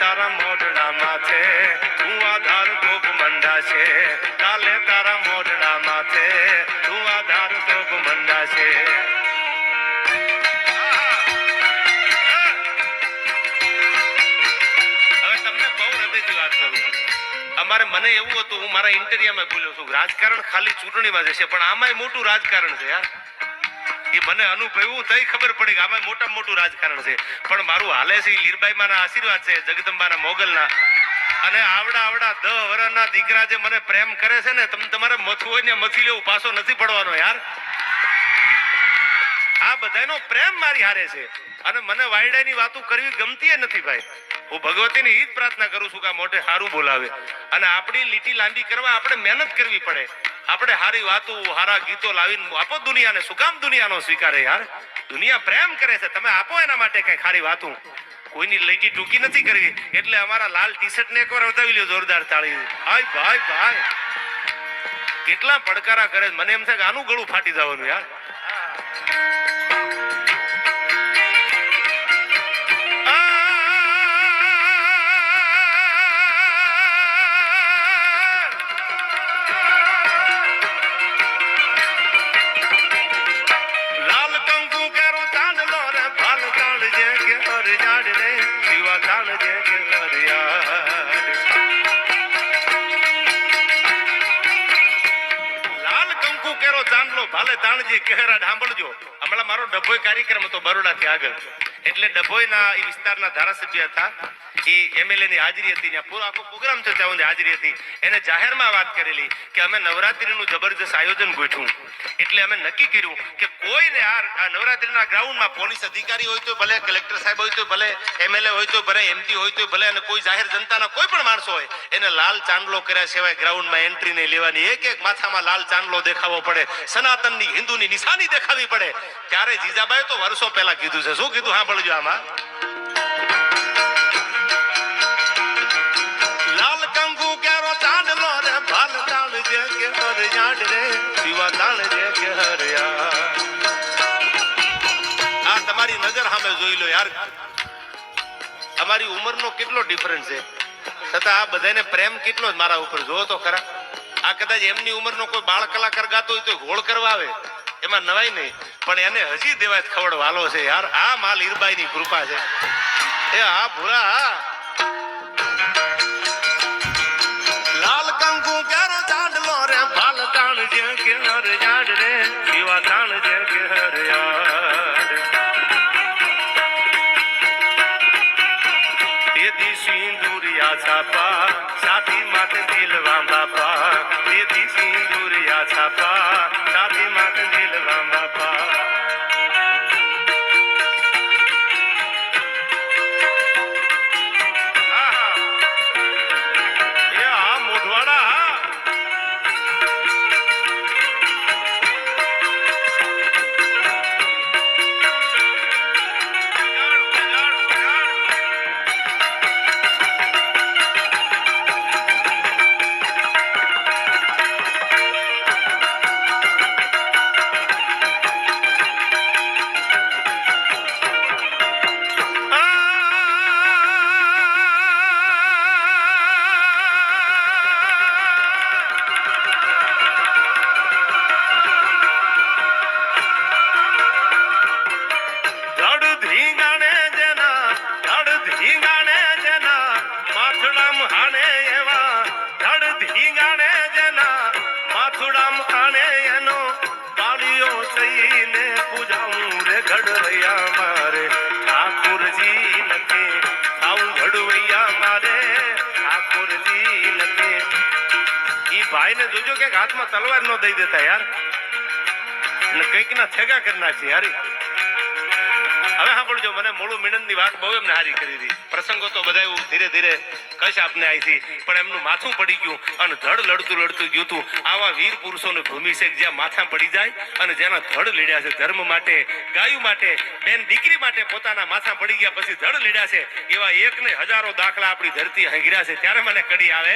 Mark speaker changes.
Speaker 1: તારા મોઢડામાં છે તું આધાર તોપ મંડા છે કાલે તારા મોઢડામાં છે તું આધાર તોપ મંડા છે તમને બહુ હૃદયથી વાત કરું. અમારે મને એવું હતું, હું મારા ઇન્ટરવ્યુમાં બોલ્યો છું રાજકારણ ખાલી ચૂંટણીમાં જશે પણ આમાંય મોટું રાજકારણ છે, યાર. એ મને અનુભવ્યું. તઈ ખબર પડી કે આમાં મોટા મોટું રાજકારણ છે. પણ મારું હાલે છે લીરબાઈ માના આશીર્વાદ છે જગદંબાના મોગલના. અને આવડા આવડા દહ વર્ષના દીકરા જે મને પ્રેમ કરે છે ને, તમે, તમારે મથું હોય ને મથી લેવું, પાછો નથી પડવાનો યાર. આ બધાનો પ્રેમ મારી હારે છે. અને મને વાયડાની વાતો કરવી ગમતી નથી ભાઈ. હું ભગવતીની ઈ જ પ્રાર્થના કરું છું કે આ મોઢે સારું બોલાવે. અને આપણી લીટી લાંબી કરવા આપણે મહેનત કરવી પડે. આપણે હારી વાતો, હારા ગીતો લાવીને આપો દુનિયાને શું કામ દુનિયાનો સ્વીકારે યાર. દુનિયા પ્રેમ કરે છે, તમે આપો એના માટે કઈ ખારી વાતું. કોઈની લેટી ટૂંકી નથી કરવી, એટલે અમારા લાલ ટી શર્ટ ને એકવાર વધાવી લ્યો જોરદાર તાળી હાય, ભાઈ ભાઈ. કેટલા પડકારા કરે. મને એમ થાય કે આનું ગળું ફાટી જવાનું યાર. ભાલે તાણજી કહેરા સાંભળજો હમણાં મારો ડભોઈ કાર્યક્રમ હતો બરોડાથી આગળ. એટલે ડભોઈના એ વિસ્તારના ધારાસભ્ય હતા. એ એમએલએ ની હાજરી હતી ત્યાં પૂરો આખો પ્રોગ્રામ થયો ત્યાં હાજરી હતી. એને જાહેરમાં વાત કરેલી કે અમે નવરાત્રીનું જબરજસ્ત આયોજન ગોઠવું. એટલે અમે નક્કી કર્યું કે કોઈને આ નવરાત્રીના ગ્રાઉન્ડમાં પોલીસ અધિકારી હોય તો ભલે, કલેક્ટર સાહેબ હોય તો ભલે એમએલએ હોય તો ભલે એમપી હોય તો ભલે, અને કોઈ જાહેર જનતાના કોઈ પણ માણસો હોય, એને લાલ ચાંદલો કર્યા સિવાય ગ્રાઉન્ડમાં એન્ટ્રી નહીં લેવાની. એક એક માથામાં લાલ ચાંદલો દેખાવો પડે. સનાતનની, હિન્દુની નિશાની દેખાવી પડે. ત્યારે જીજાબાઈ તો વર્ષો પહેલા કીધું છે. શું કીધું? સાંભળજો આમાં. તાળ જે કે આ તમારી નજર સામે જોઈ લો યાર. અમારી ઉંમરનો કેટલો ડિફરન્સ છે. છતાં આ બધાને પ્રેમ કેટલો જ મારા ઉપર. જોવો તો ખરા. આ કદાચ એમની ઉંમરનો કોઈ બાળ કલાકાર ગાતો હોય તો ઘોળ કરવા આવે. એમાં નવાય નહીં. પણ એને હજી દેવાય ખવડ વાલો છે યાર. આ માલ હીરબાઈની કૃપા છે. એ હા ભૂરા હા. જાડ રે શિવા તાણ છાપા સાથી માથે દિલવા બાપા તેદી સિંદુરિયા છાપા સાથી મારે ઠાકોરજી લખે. આવું ઘડવૈયા મારે ઠાકોરજી લખે. ઈ ભાઈને જોજો કે હાથમાં તલવાર ન દઈ દેતા યાર. ને કંઈક ના છેગા કરી નાખશે યારી હવે સાંભળજો, મને મોડું મિનનની વાત બહુ એમને હારી કરી હતી પ્રસંગો તો બધા એવું ધીરે ધીરે કશ આપને હતી, પણ એમનું માથું પડી ગયું અને ધડ લડતું લડતું ગયું હતું. આવા વીર પુરુષોની ભૂમિ છે જ્યાં માથા પડી જાય અને જેના ધડ લીડ્યા છે ધર્મ માટે, ગાયું માટે, બેન દીકરી માટે પોતાના માથા પડી ગયા પછી ધડ લીડ્યા છે. એવા એક ને હજારો દાખલા આપણી ધરતી હંગર્યા છે. ત્યારે મને કડી આવે.